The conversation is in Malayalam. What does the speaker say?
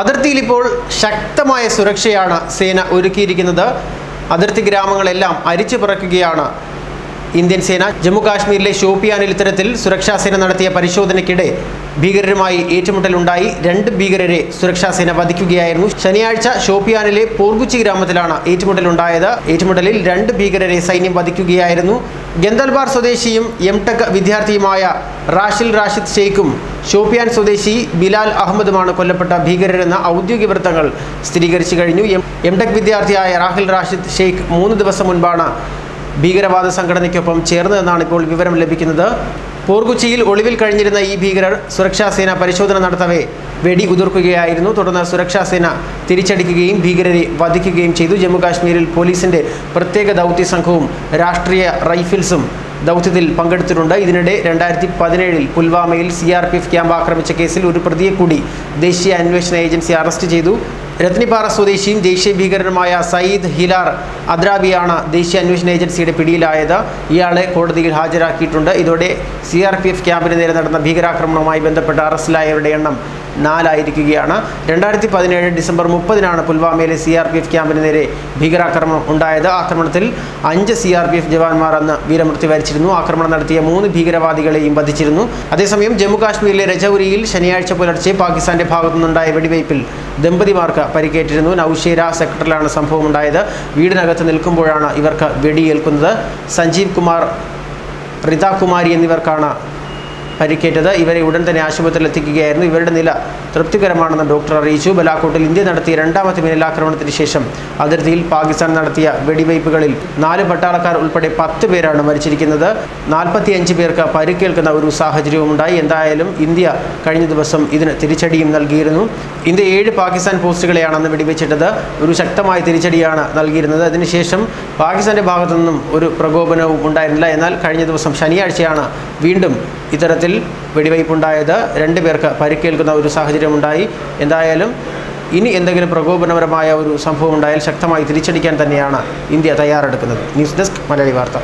അതിർത്തിയിൽ ഇപ്പോൾ ശക്തമായ സുരക്ഷയാണ് സേന ഒരുക്കിയിരിക്കുന്നത്. അതിർത്തി ഗ്രാമങ്ങളെല്ലാം അരിച്ചു പിറക്കുകയാണ് ഇന്ത്യൻ സേന. ജമ്മു കാശ്മീരിലെ ഷോപ്പിയാനിൽ ഇത്തരത്തിൽ സുരക്ഷാസേന നടത്തിയ പരിശോധനയ്ക്കിടെ ഭീകരരുമായി ഏറ്റുമുട്ടലുണ്ടായി. രണ്ട് ഭീകരരെ സുരക്ഷാ സേന വധിക്കുകയായിരുന്നു. ശനിയാഴ്ച ഷോപ്പിയാനിലെ പോർഗുച്ചി ഗ്രാമത്തിലാണ് ഏറ്റുമുട്ടലുണ്ടായത്. ഏറ്റുമുട്ടലിൽ രണ്ട് ഭീകരരെ സൈന്യം വധിക്കുകയായിരുന്നു. ഗന്തൽബാർ സ്വദേശിയും എം ടെക് വിദ്യാർത്ഥിയുമായ റാഷിൽ റാഷിദ് ഷെയ്ഖും ഷോപ്പിയാൻ സ്വദേശി ബിലാൽ അഹമ്മദുമാണ് കൊല്ലപ്പെട്ട ഭീകരരെന്ന ഔദ്യോഗിക വൃത്തങ്ങൾ സ്ഥിരീകരിച്ചു കഴിഞ്ഞു. എം ടെക് വിദ്യാർത്ഥിയായ റാഹിൽ റാഷിദ് ഷെയ്ഖ് മൂന്ന് ദിവസം മുൻപാണ് ഭീകരവാദ സംഘടനയ്ക്കൊപ്പം ചേർന്നതെന്നാണ് ഇപ്പോൾ വിവരം ലഭിക്കുന്നത്. പോർഗുച്ചിയിൽ ഒളിവിൽ കഴിഞ്ഞിരുന്ന ഈ ഭീകരർ സുരക്ഷാസേന പരിശോധന നടത്തവേ വെടി ഉതിർക്കുകയായിരുന്നു. തുടർന്ന് സുരക്ഷാസേന തിരിച്ചടിക്കുകയും ഭീകരരെ വധിക്കുകയും ചെയ്തു. ജമ്മുകാശ്മീരിൽ പോലീസിന്റെ പ്രത്യേക ദൗത്യ സംഘവും രാഷ്ട്രീയ റൈഫിൾസും ദൗത്യത്തിൽ പങ്കെടുത്തിട്ടുണ്ട്. ഇതിനിടെ രണ്ടായിരത്തി പതിനേഴിൽ പുൽവാമയിൽ C R P F camp ആക്രമിച്ച കേസിൽ ഒരു പ്രതിയെ കൂടി ദേശീയ അന്വേഷണ ഏജൻസി അറസ്റ്റ് ചെയ്തു. രത്നിപ്പാറ സ്വദേശിയും ജെയ്ഷെ ഭീകരനുമായ സയ്യിദ് ഹിലാർ അദ്രാബിയാണ് ദേശീയ അന്വേഷണ ഏജൻസിയുടെ പിടിയിലായത്. ഇയാളെ കോടതിയിൽ ഹാജരാക്കിയിട്ടുണ്ട്. ഇതോടെ സി ആർ പി എഫ് ക്യാമ്പിന് നേരെ നടന്ന ഭീകരാക്രമണവുമായി ബന്ധപ്പെട്ട് അറസ്റ്റിലായവരുടെ എണ്ണം നാലായിരിക്കുകയാണ്. രണ്ടായിരത്തി പതിനേഴ് ഡിസംബർ മുപ്പതിനാണ് പുൽവാമയിലെ സി ആർ പി എഫ് ക്യാമ്പിന് നേരെ ഭീകരാക്രമണം ഉണ്ടായത്. ആക്രമണത്തിൽ അഞ്ച് സി ആർ പി എഫ് ജവാന്മാർ അന്ന് വീരമൃത്യു വരിച്ചിരുന്നു. ആക്രമണം നടത്തിയ മൂന്ന് ഭീകരവാദികളെയും വധിച്ചിരുന്നു. അതേസമയം ജമ്മു കാശ്മീരിലെ രജൌരിയിൽ ശനിയാഴ്ച പുലർച്ചെ പാകിസ്ഥാന്റെ ഭാഗത്തുനിന്നുണ്ടായ വെടിവയ്പിൽ ദമ്പതിമാർക്ക് പരിക്കേറ്റിരുന്നു. നൌഷേര സെക്ടറിലാണ് സംഭവം ഉണ്ടായത് വീടിനകത്ത് നിൽക്കുമ്പോഴാണ് ഇവർക്ക് വെടിയേൽക്കുന്നത്. സഞ്ജീവ് കുമാർ റിതാകുമാരി എന്നിവർക്കാണ് പരിക്കേറ്റത്. ഇവരെ ഉടൻ തന്നെ ആശുപത്രിയിൽ എത്തിക്കുകയായിരുന്നു ഇവരുടെ നില തൃപ്തികരമാണെന്ന് ഡോക്ടർ അറിയിച്ചു. ബലാക്കോട്ടിൽ ഇന്ത്യ നടത്തിയ രണ്ടാമത്തെ മിന്നലാക്രമണത്തിന് ശേഷം അതിർത്തിയിൽ പാകിസ്ഥാൻ നടത്തിയ വെടിവയ്പ്പുകളിൽ നാല് പട്ടാളക്കാർ ഉൾപ്പെടെ പത്ത് പേരാണ് മരിച്ചിരിക്കുന്നത്. നാൽപ്പത്തിയഞ്ച് പേർക്ക് പരിക്കേൽക്കുന്ന ഒരു സാഹചര്യവും ഉണ്ടായി എന്തായാലും ഇന്ത്യ കഴിഞ്ഞ ദിവസം ഇതിന് തിരിച്ചടിയും നൽകിയിരുന്നു. ഇന്ത്യ ഏഴ് പാകിസ്ഥാൻ പോസ്റ്റുകളെയാണ് അന്ന് വെടിവെച്ചിട്ടത്. ഒരു ശക്തമായ തിരിച്ചടിയാണ് നൽകിയിരുന്നത്. അതിനുശേഷം പാകിസ്ഥാന്റെ ഭാഗത്തു നിന്നും ഒരു പ്രകോപനവും ഉണ്ടായിരുന്നില്ല. എന്നാൽ കഴിഞ്ഞ ദിവസം ശനിയാഴ്ചയാണ് വീണ്ടും ഇത്തരത്തിൽ വെടിവയ്പുണ്ടായത് രണ്ട് പേർക്ക് പരിക്കേൽക്കുന്ന ഒരു സാഹചര്യമുണ്ടായി. എന്തായാലും ഇനി എന്തെങ്കിലും പ്രകോപനപരമായ ഒരു സംഭവം ഉണ്ടായാൽ ശക്തമായി തിരിച്ചടിക്കാൻ തന്നെയാണ് ഇന്ത്യ തയ്യാറെടുക്കുന്നത്. ന്യൂസ് ഡെസ്ക് മലയാളി വാർത്ത.